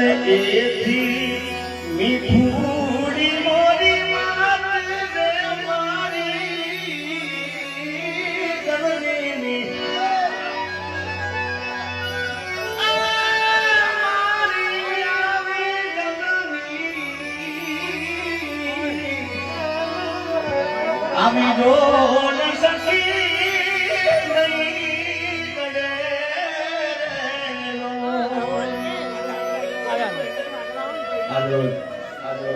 એથી આલો, આલો.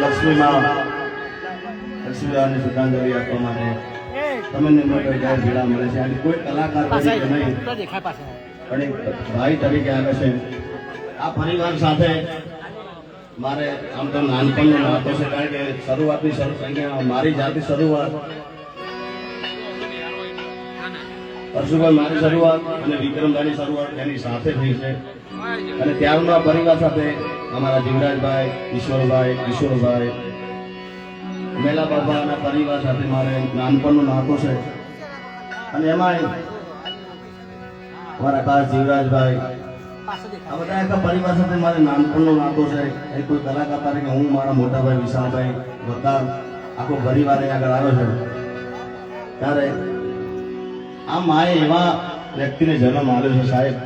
લક્ષ્મી માં લક્ષ્મીબાને શ્રદ્ધાંજલિ આપવા માટે તમને મોટો ગાય ભેળા મળે છે. અને કોઈ કલાકાર તરીકે નહીં પણ એક ભાઈ તરીકે આવે છે. આ પરિવાર સાથે મારે આમ તો નાનપણનો નાતો છે કારણ કે શરૂઆતની શરૂ અહીંયા મારી જાતની શરૂઆત પરશુભાઈ મારી શરૂઆત અને વિક્રમભાઈની શરૂઆત એની સાથે થઈ છે. અને ત્યારના પરિવાર સાથે અમારા જીવરાજભાઈ, ઈશ્વરભાઈ, કિશોરભાઈ મેલા બાબાના પરિવાર સાથે મારે નાનપણનો નાતો છે. અને એમાંય મારા ખાસ જીવરાજભાઈ, આ બધા એક પરિવાર સાથે મારે નાનપણનો નાતો છે. એ કોઈ કલાકાર તરીકે હું, મારા મોટાભાઈ વિશાલભાઈ બધા આખો પરિવાર આગળ આવ્યો છે. ત્યારે આ માએ એવા વ્યક્તિને જન્મ આવ્યો છે સાહેબ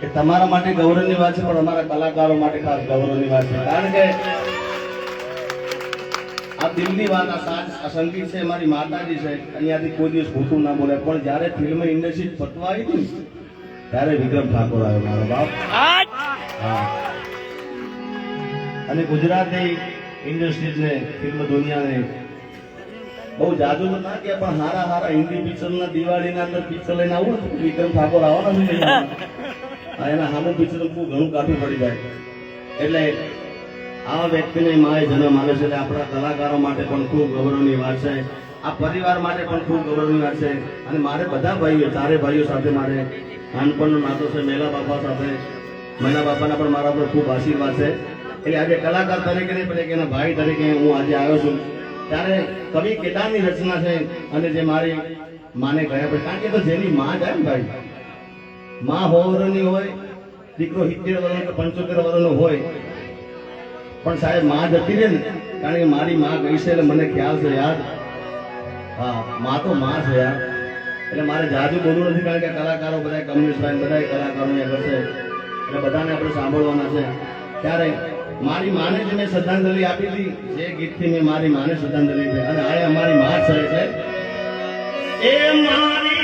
કે તમારા માટે ગૌરવની વાત છે પણ અમારા કલાકારો માટે ખાસ ગૌરવની વાત છે. કારણ કે આ દિલની વાત આ આ સંગીત છે મારી માતાજી છે અહીંયાથી કોઈ દિવસ ખોટું ના બોલે. પણ જ્યારે ફિલ્મ ઇન્ડસ્ટ્રી પટવાઈ આવી હતી ત્યારે વિક્રમ ઠાકોર આવ્યો મારો બાપ. અને ગુજરાતી ઇન્ડસ્ટ્રીઝને ફિલ્મ દુનિયાને બહુ જાજુ તો કે પણ હારા હારા હિન્દી પિક્ચરના દિવાળીના અંદર પિક્ચર લઈને આવું ને વિક્રમ ઠાકોર આવવાના છે એના સામું પિક્ચર ખૂબ ઘણું કાઠું પડી જાય. એટલે આવા વ્યક્તિને માએ જન્મ આવે છે એટલે આપણા કલાકારો માટે પણ ખૂબ ગૌરવની વાત છે. આ પરિવાર માટે પણ ખૂબ ગૌરવની વાત છે. અને મારે બધા ભાઈઓ, ચારે ભાઈઓ સાથે મારે નાનપણનો નાતો છે, મેલા બાપા સાથે. મેલા બાપાના પણ મારા પર ખૂબ આશીર્વાદ છે. એટલે આજે કલાકાર તરીકે નહીં, પણ એક એના ભાઈ તરીકે હું આજે આવ્યો છું. ત્યારે કવિ કેદારની રચના છે અને જે મારી માને ગયા પછી. કારણ કે તો જેની માં જાય ને ભાઈ? માં હોવરની હોય, દીકરો સિત્તેર વર્ષનો કે પંચોતેર વર્ષનો હોય. પણ સાહેબમાં જતી રહે ને, કારણ કે મારી માં ગઈ છે એટલે મને ખ્યાલ છે, યાર. હા, માં તો માં છે, યાર. એટલે મારે જાજુ બોલવું નથી, કારણ કે કલાકારો બધા કમ્યુનિસ્ટ બધા કલાકારો અહીંયા કરશે એટલે બધાને આપણે સાંભળવાના છે. ત્યારે મારી માને જ મેં શ્રદ્ધાંજલિ આપી હતી. જે ગીતથી મેં મારી માને શ્રદ્ધાંજલિ આપી. અને આ અમારી માં છે. એ મારી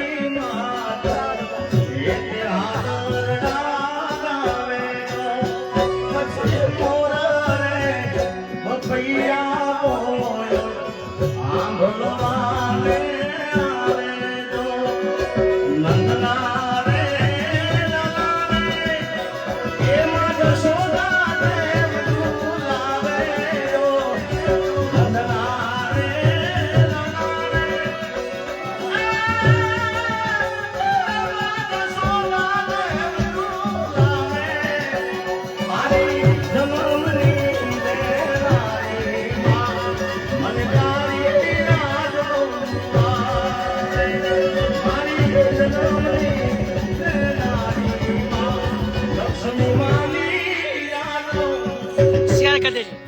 arkadaşlar.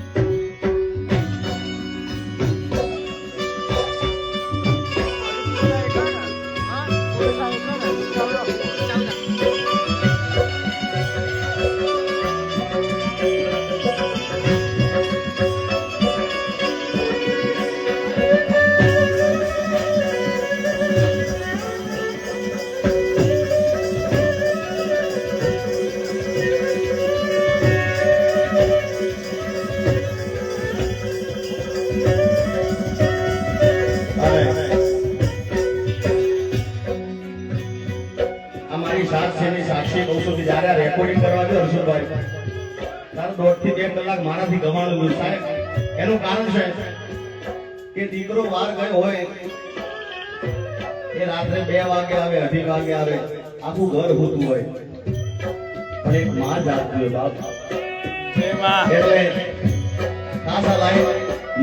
મારાથી ગવાણું સાહેબ. એનું કારણ છે કે દીકરો વાર ગયો હોય એ રાત્રે બે વાગે આવે અઢી વાગે આવે આખું ઘર હોતું હોય. પણ એક માં જાતું હોય બાપ. એટલે ખાસ આ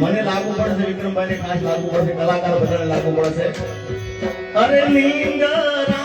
મને લાગુ પડશે વિક્રમભાઈ ને ખાસ લાગુ પડશે કલાકાર બધાને લાગુ પડશે અરે નીંદરા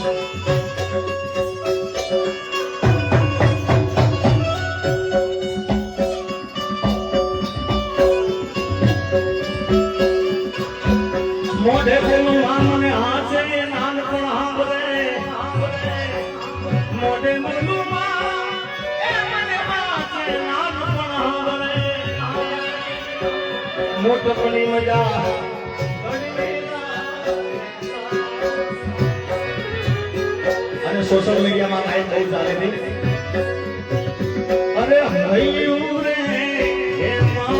મોઢે પેલું નામ અને હાથે નાનપણ હાંભળે. મોઢે પેલું મોટપણી મજા સોશિયલ મીડિયામાં લાઈવ બહુ ચાલે છે અરે હૈયું